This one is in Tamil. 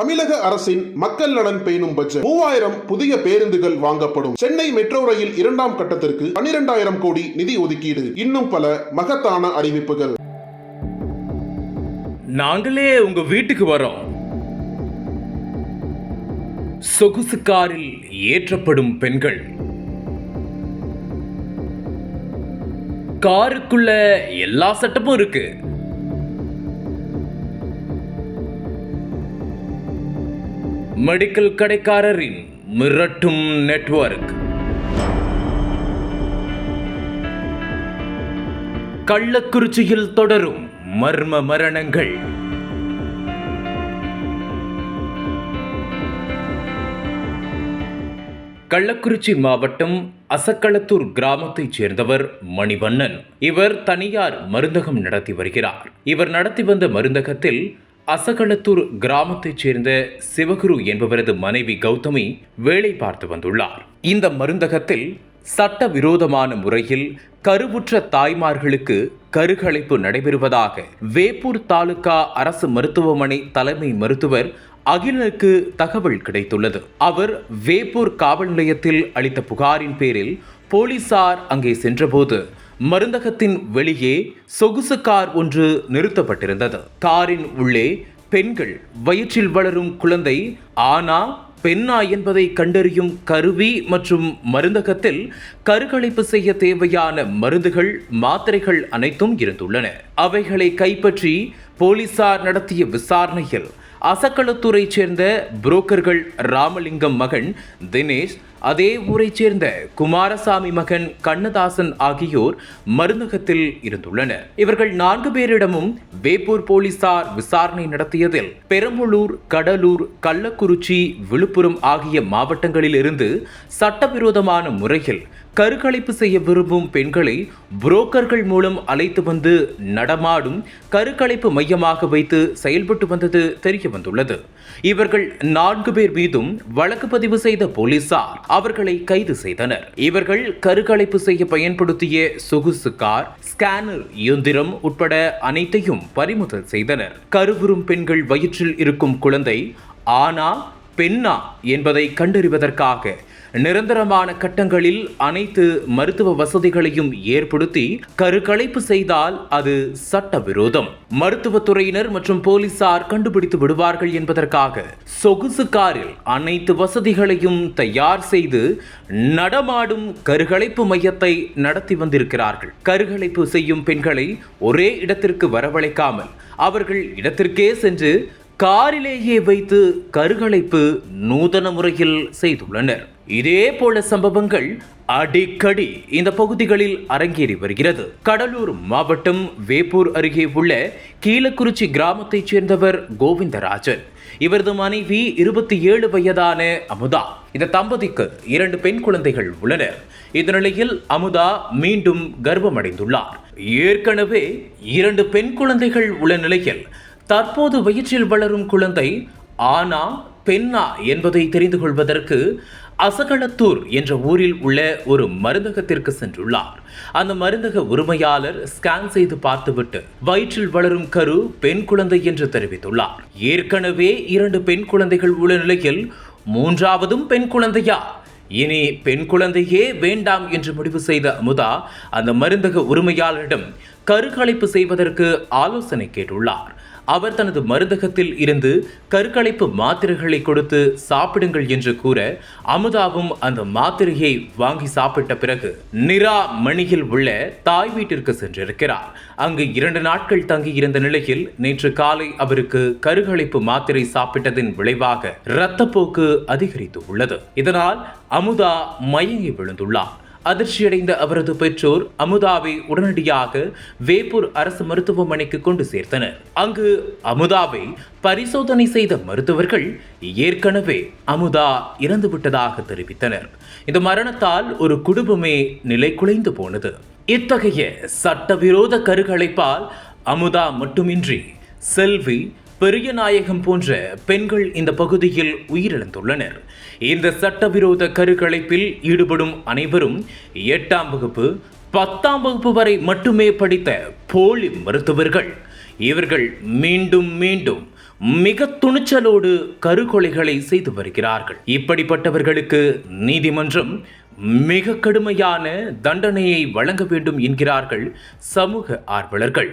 தமிழக அரசின் மக்கள் நலன் பேணும் பட்ஜெட் மூவாயிரம் புதிய பேருந்துகள் வாங்கப்படும். சென்னை மெட்ரோ ரயில் இரண்டாம் கட்டத்திற்கு பன்னிரெண்டாயிரம் கோடி நிதி ஒதுக்கீடு. இன்னும் பல மகத்தான அறிவிப்புகள். நாங்களே உங்க வீட்டுக்கு வரோம். சொகுசு காரில் ஏற்றப்படும் பெண்கள். காருக்குள்ள எல்லா செட்டப்பும் இருக்கு. மெடிக்கல் கடைக்காரரின் மிரட்டும் நெட்வொர்க் கள்ளக்குறிச்சியில் தொடரும் மர்ம மரணங்கள். கள்ளக்குறிச்சி மாவட்டம் அசக்களத்தூர் கிராமத்தைச் சேர்ந்தவர் மணிவண்ணன். இவர் தனியார் மருந்தகம் நடத்தி வருகிறார். இவர் நடத்தி வந்த மருந்தகத்தில் அசகளத்தூர் கிராமத்தைச் சேர்ந்த சிவகுரு என்பவரது மனைவி கௌதமி வேலை பார்த்து வந்துள்ளார். இந்த மருந்தகத்தில் சட்டவிரோதமான முறையில் கருவுற்ற தாய்மார்களுக்கு கருகலைப்பு நடைபெறுவதாக வேப்பூர் தாலுகா அரசு மருத்துவமனை தலைமை மருத்துவர் அகிலனுக்கு தகவல் கிடைத்துள்ளது. அவர் வேப்பூர் காவல் நிலையத்தில் அளித்த புகாரின் பேரில் போலீசார் அங்கே சென்றபோது மருந்தகத்தின் வெளியே சொகுசு கார் ஒன்று நிறுத்தப்பட்டிருந்தது. காரின் உள்ளே பெண்கள் வயிற்றில் வளரும் குழந்தை ஆனா பெண்ணா என்பதை கண்டறியும் கருவி மற்றும் மருந்தகத்தில் கருக்கலைப்பு செய்ய தேவையான மருந்துகள் மாத்திரைகள் அனைத்தும் இருந்துள்ளன. அவைகளை கைப்பற்றி போலீசார் நடத்திய விசாரணையில் அசக்களத்துறை சேர்ந்த புரோக்கர்கள் ராமலிங்கம் மகன் தினேஷ் அதே ஊரைச் சேர்ந்த குமாரசாமி மகன் கண்ணதாசன் ஆகியோர் மருந்தகத்தில் இருந்துள்ளனர். இவர்கள் நான்கு பேரிடமும் வேப்பூர் போலீசார் விசாரணை நடத்தியதில் பெரம்பலூர் கடலூர் கள்ளக்குறிச்சி விழுப்புரம் ஆகிய மாவட்டங்களில் இருந்து சட்டவிரோதமான முறையில் கருக்கலைப்பு செய்ய விரும்பும் பெண்களை புரோக்கர்கள் மூலம் அழைத்து வந்து நடமாடும் கருக்கலைப்பு மையமாக வைத்து செயல்பட்டு வந்தது தெரிய வந்துள்ளது. இவர்கள் நான்கு பேர் மீதும் வழக்கு பதிவு செய்த போலீசார் அவர்களை கைது செய்தனர். இவர்கள் கருக்கலைப்பு செய்ய பயன்படுத்திய சொகுசு கார் ஸ்கேனர் இயந்திரம் உட்பட அனைத்தையும் பறிமுதல் செய்தனர். கருவுறும் பெண்கள் வயிற்றில் இருக்கும் குழந்தை ஆனா பெண்ணா என்பதை கண்டறிவதற்காக நிரந்தரமான கட்டங்களில் அனைத்து மருத்துவ வசதிகளையும் ஏற்படுத்தி கருக்கலைப்பு செய்தால் அது சட்டவிரோதம். மருத்துவத்துறையினர் மற்றும் போலீசார் கண்டுபிடித்து விடுவார்கள் என்பதற்காக சொகுசு காரில் அனைத்து வசதிகளையும் தயார் செய்து நடமாடும் கருகலைப்பு மையத்தை நடத்தி வந்திருக்கிறார்கள். கருகலைப்பு செய்யும் பெண்களை ஒரே இடத்திற்கு வரவழைக்காமல் அவர்கள் இடத்திற்கே சென்று காரிலேயே வைத்து கருகலைப்பு நூதன முறையில் செய்துள்ளனர். இதே போல சம்பவங்கள் அடிக்கடி இந்த பகுதிகளில் அரங்கேறி வருகிறது. கடலூர் மாவட்டம் வேப்பூர் அருகே உள்ள கீழக்குறிச்சி கிராமத்தைச் சேர்ந்தவர் கோவிந்தராஜன். இவரது மனைவி இருபத்தி ஏழு வயதான அமுதா. இந்த தம்பதிக்கு இரண்டு பெண் குழந்தைகள் உள்ளனர் இந்த நிலையில் அமுதா மீண்டும் கர்ப்பமடைந்துள்ளார். ஏற்கனவே இரண்டு பெண் குழந்தைகள் உள்ள நிலையில் தற்போது வயிற்றில் வளரும் குழந்தை ஆனா பெண்ணா என்பதை தெரிந்து கொள்வதற்கு அசகளத்தூர் என்ற ஊரில் உள்ள ஒரு மருந்தகத்திற்கு சென்றுள்ளார். அந்த மருந்தக உரிமையாளர் ஸ்கேன் செய்து பார்த்துவிட்டு வயிற்றில் வளரும் கரு பெண் குழந்தை என்று தெரிவித்துள்ளார். ஏற்கனவே இரண்டு பெண் குழந்தைகள் உள்ள நிலையில் மூன்றாவதும் பெண் குழந்தையா? இனி பெண் குழந்தையே வேண்டாம் என்று முடிவு செய்த அமுதா அந்த மருந்தக உரிமையாளரிடம் கருக்கலைப்பு செய்வதற்கு ஆலோசனை கேட்டுள்ளார். அவர் தனது மருந்தகத்தில் இருந்து கருக்கலைப்பு மாத்திரைகளை கொடுத்து சாப்பிடுங்கள் என்று கூற அமுதாவும் அந்த மாத்திரையை வாங்கி சாப்பிட்ட பிறகு நிரா மணியில் உள்ள தாய் வீட்டிற்கு சென்றிருக்கிறார். அங்கு இரண்டு நாட்கள் தங்கியிருந்த நிலையில் நேற்று காலை அவருக்கு கருகலைப்பு மாத்திரை சாப்பிட்டதின் விளைவாக இரத்தப்போக்கு அதிகரித்து உள்ளது. இதனால் அமுதா மயங்கி விழுந்துள்ளார் அதிர்ச்சியடைந்த அவரது பெற்றோர் அமுதாவை உடனடியாக வேப்பூர் அரசு மருத்துவமனைக்கு கொண்டு சேர்த்தனர். அங்கு அமுதாவை பரிசோதனை செய்த மருத்துவர்கள் ஏற்கனவே அமுதா இறந்துவிட்டதாக தெரிவித்தனர். இந்த மரணத்தால் ஒரு குடும்பமே நிலை குலைந்து போனது. இத்தகைய சட்டவிரோத கருகலைப்பால் அமுதா மட்டுமின்றி செல்வி பெரியநாயகம் போன்ற பெண்கள் இந்த பகுதியில் உயிரிழந்துள்ளனர். இந்த சட்டவிரோத கருக்கலைப்பில் ஈடுபடும் அனைவரும் எட்டாம் வகுப்பு பத்தாம் வகுப்பு வரை மட்டுமே படித்த போலி மருத்துவர்கள். இவர்கள் மீண்டும் மீண்டும் மிக துணிச்சலோடு கருக்கொலைகளை செய்து வருகிறார்கள். இப்படிப்பட்டவர்களுக்கு நீதிமன்றம் மிக கடுமையான தண்டனையை வழங்க வேண்டும் என்கிறார்கள் சமூக ஆர்வலர்கள்.